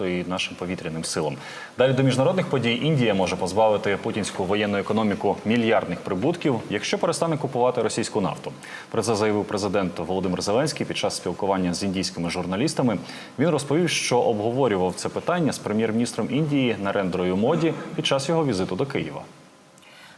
і нашим повітряним силам. Далі до міжнародних подій Індія може позбавити путінську воєнну економіку мільярдних прибутків, якщо перестане купувати російську нафту. Про це заявив президент Володимир Зеленський під час спілкування з індійськими журналістами. Він розповів, що обговорював це питання з прем'єр-міністром Індії Нарендрою Моді під час його візиту до Києва.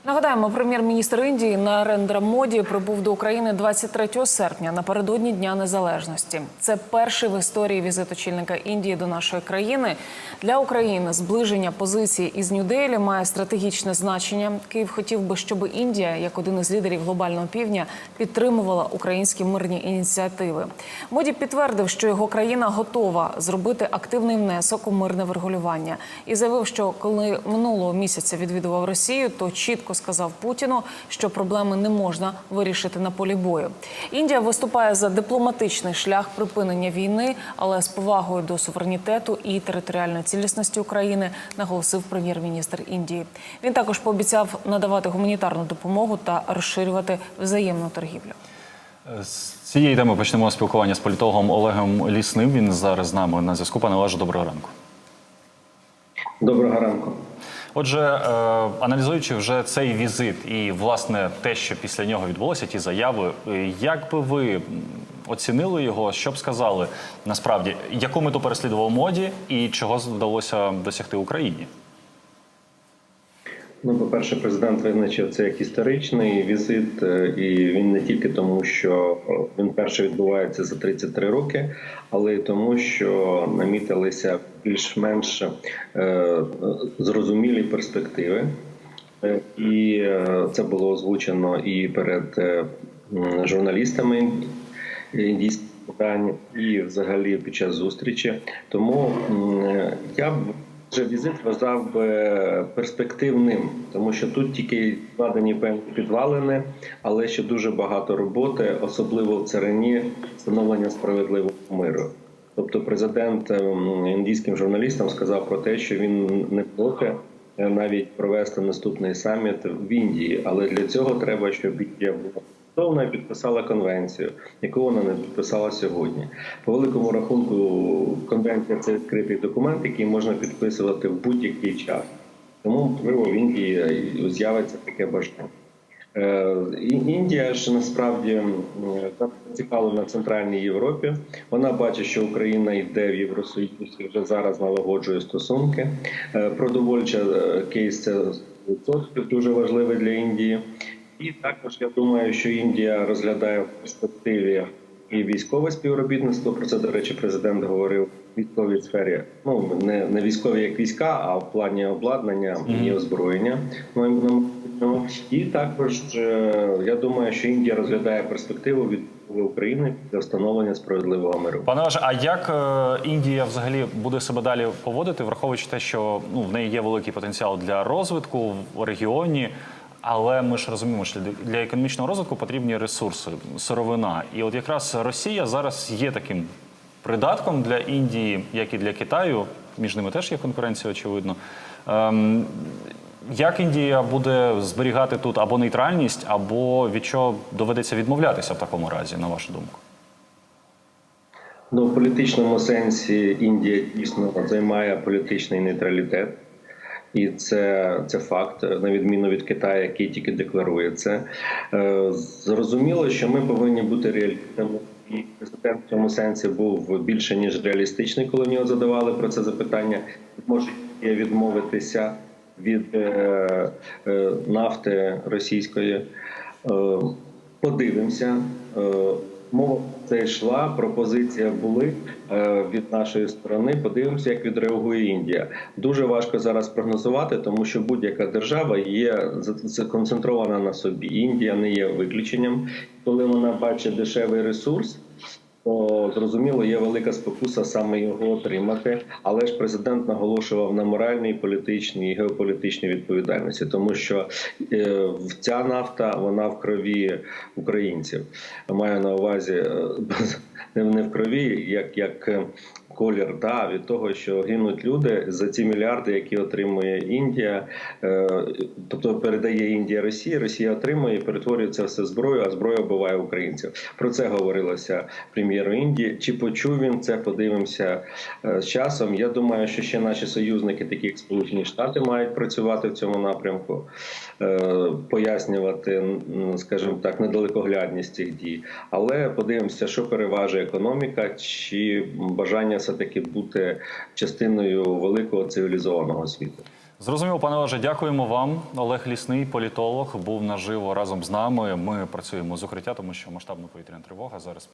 Нагадаємо, прем'єр-міністр Індії Нарендра Моді прибув до України 23 серпня напередодні Дня Незалежності. Це перший в історії візит очільника Індії до нашої країни. Для України зближення позицій із Нью-Делі має стратегічне значення. Київ хотів би, щоб Індія, як один із лідерів глобального півдня, підтримувала українські мирні ініціативи. Моді підтвердив, що його країна готова зробити активний внесок у мирне врегулювання, і заявив, що коли минулого місяця відвідував Росію, то чітко сказав Путіну, що проблеми не можна вирішити на полі бою. Індія виступає за дипломатичний шлях припинення війни, але з повагою до суверенітету і територіальної цілісності України, наголосив прем'єр-міністр Індії. Він також пообіцяв надавати гуманітарну допомогу та розширювати взаємну торгівлю. З цієї теми почнемо спілкування з політологом Олегом Лісним. Він зараз з нами на зв'язку. Пане Олеже, доброго ранку. Доброго ранку. Отже, е, аналізуючи вже цей візит і власне те, що після нього відбулося, ті заяви, е, як би ви оцінили його, що б сказали насправді, яку мету переслідував моді і чого вдалося досягти Україні? Ну, по-перше, президент визначив це як історичний візит, е, і він не тільки тому, що е, він перше відбувається за 33 роки, але й тому, що намітилися більш-менш е, зрозумілі перспективи. Е, І це було озвучено і перед журналістами індійських питань, і взагалі під час зустрічі. Тому я б вже візит вважав перспективним, тому що тут тільки складені певні підвалини, але ще дуже багато роботи, особливо в царині встановлення справедливого миру. Тобто, президент ем, індійським журналістам сказав про те, що він не проти е, навіть провести наступний саміт в Індії, але для цього треба, щоб Індія була то вона підписала конвенцію, яку вона не підписала сьогодні. По великому рахунку, конвенція це відкритий документ, який можна підписувати в будь-який час. Тому можливо в Індії з'явиться таке бажання. Е, Індія ж насправді зацікавлена в центральній Європі. Вона бачить, що Україна йде в Євросоюз і вже зараз налагоджує стосунки. Е, Продовольча е, кейс це 100% дуже важливий для Індії. І також я думаю, що Індія розглядає в перспективі і військове співробітництво. Про це, до речі, президент говорив в військовій сфері. Ну не, не військові як війська, а в плані обладнання і озброєння. майбутньому. І також е, я думаю, що Індія розглядає перспективу від України для встановлення справедливого миру. Пане Олеже, а як е, Індія взагалі буде себе далі поводити, враховуючи те, що ну в неї є великий потенціал для розвитку в регіоні? Але ми ж розуміємо, що для- економічного розвитку потрібні ресурси, сировина. І от якраз Росія зараз є таким придатком для Індії, як і для Китаю. Між ними теж є конкуренція, очевидно. Ем, як Індія буде зберігати тут або нейтральність, або від чого доведеться відмовлятися в такому разі, на вашу думку? Ну, в політичному сенсі Індія дійсно займає політичний нейтралітет, і це, це факт, на відміну від Китаю, який тільки декларує це. Е, Зрозуміло, що ми повинні бути реалістами. І президент в цьому сенсі був більше ніж реалістичний, коли нього задавали про це запитання. Може відмовитися від е, е, нафти російської. Е, Подивимося. Е, Мова це йшла, пропозиція були е, від нашої сторони. Подивимося, як відреагує Індія. Дуже важко зараз прогнозувати, тому що будь-яка держава є законцентрована на собі. Індія не є виключенням. Коли вона бачить дешевий ресурс, то зрозуміло, є велика спокуса саме його отримати. Але ж президент наголошував на моральній, політичній і геополітичній відповідальності, тому що е, ця нафта вона в крові українців. Маю на увазі е, не, в крові, як, як е, колір да, від того, що гинуть люди за ці мільярди, які отримує Індія, е, тобто передає Індія Росії, Росія отримує і перетворює це все зброю, а зброя вбиває українців. Про це говорилося прем'єру Індії. Чи почув він це? Подивимося е, з часом. Я думаю, що ще наші союзники, такі як Сполучені Штати, мають працювати в цьому напрямку, е, пояснювати, скажімо так, недалекоглядність цих дій. Але подивимося, що переважує економіка, чи бажання все таки бути частиною великого цивілізованого світу. Зрозуміло, пане Олеже, дякуємо вам. Олег Лісний, політолог, був наживо разом з нами. Ми працюємо з укриття, тому що масштабна повітряна тривога зараз.